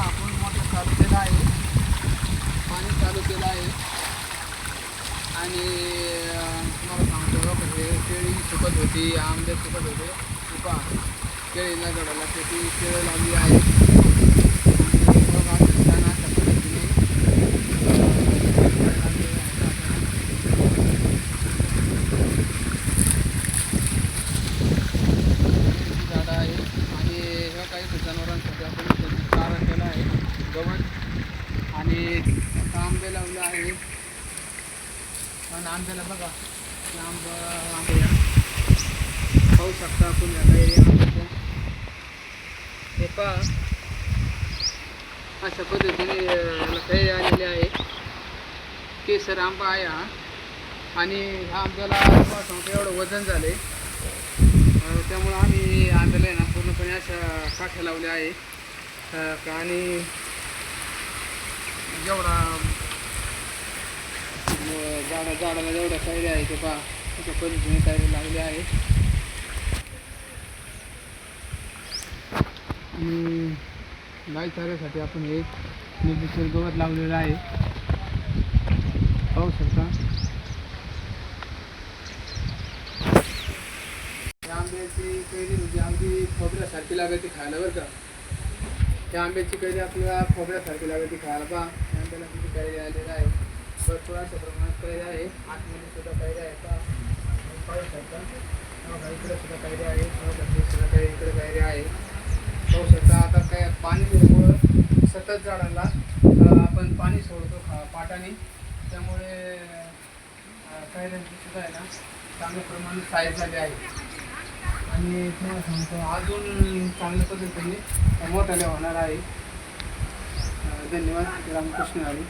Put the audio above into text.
आपण मोठं चालू केलं आहे. पाणी चालू केलं आहे. आणि तुम्हाला सांगतो म्हणजे केळी सुकत होती आंबे सुकत होते. तुका केळीला गडाला त्याची केळं लावली आहे. आपण त्यांची चारा केला आहे गवत आणि आता आंबे लावलं आहे. पण आंब्याला बघा आंब आंबे या. पाहू शकता आपण या एरियामध्ये हे पहा अशा पद्धतीने अं, याला आलेली आहे. केसर आंबा आहे हा. आणि ह्या आंब्याला एवढं वजन झाले त्यामुळं आम्ही आंब्याला आहे ना आपण अशा काठ्या लावल्या आहे आणि जेवढा झाडा झाडाला जेवढ्या कैऱ्या आहे ते पहा अशा पद्धतीने कैरी लागली आहे. आणि चाऱ्यासाठी आपण एक निर्दिष्ट गवत लावलेलं आहे. पाहू शकता. आंब्याची कैरी म्हणजे अगदी खोबऱ्यासारखी लागायची खायला बरं का? त्या आंब्याची कैरी आपल्याला खोबऱ्यासारखी लागायची खायला पहा. आंब्याला किती कैरी आलेला आहे. भरपूर अशा प्रमाणात कैरी आहे. आतमध्ये सुद्धा कैरी आहे. पहा. पाहू शकता. इकडे सुद्धा कैरी आहे. सुद्धा कैरी इकडे कैरी आहे. पाहू शकता आता काय पाणी दिल्यामुळं सतत झाडांना आपण पाणी सोडतो खा पाटाने. त्यामुळे कैऱ्यांची सुद्धा आहे ना. चांगल्या प्रमाणात साईज झाली आहे. आणि तुम्हाला सांगतो अजून चांगल्या पद्धतीने मोठाले होणार आहे. धन्यवाद रामकृष्ण हरी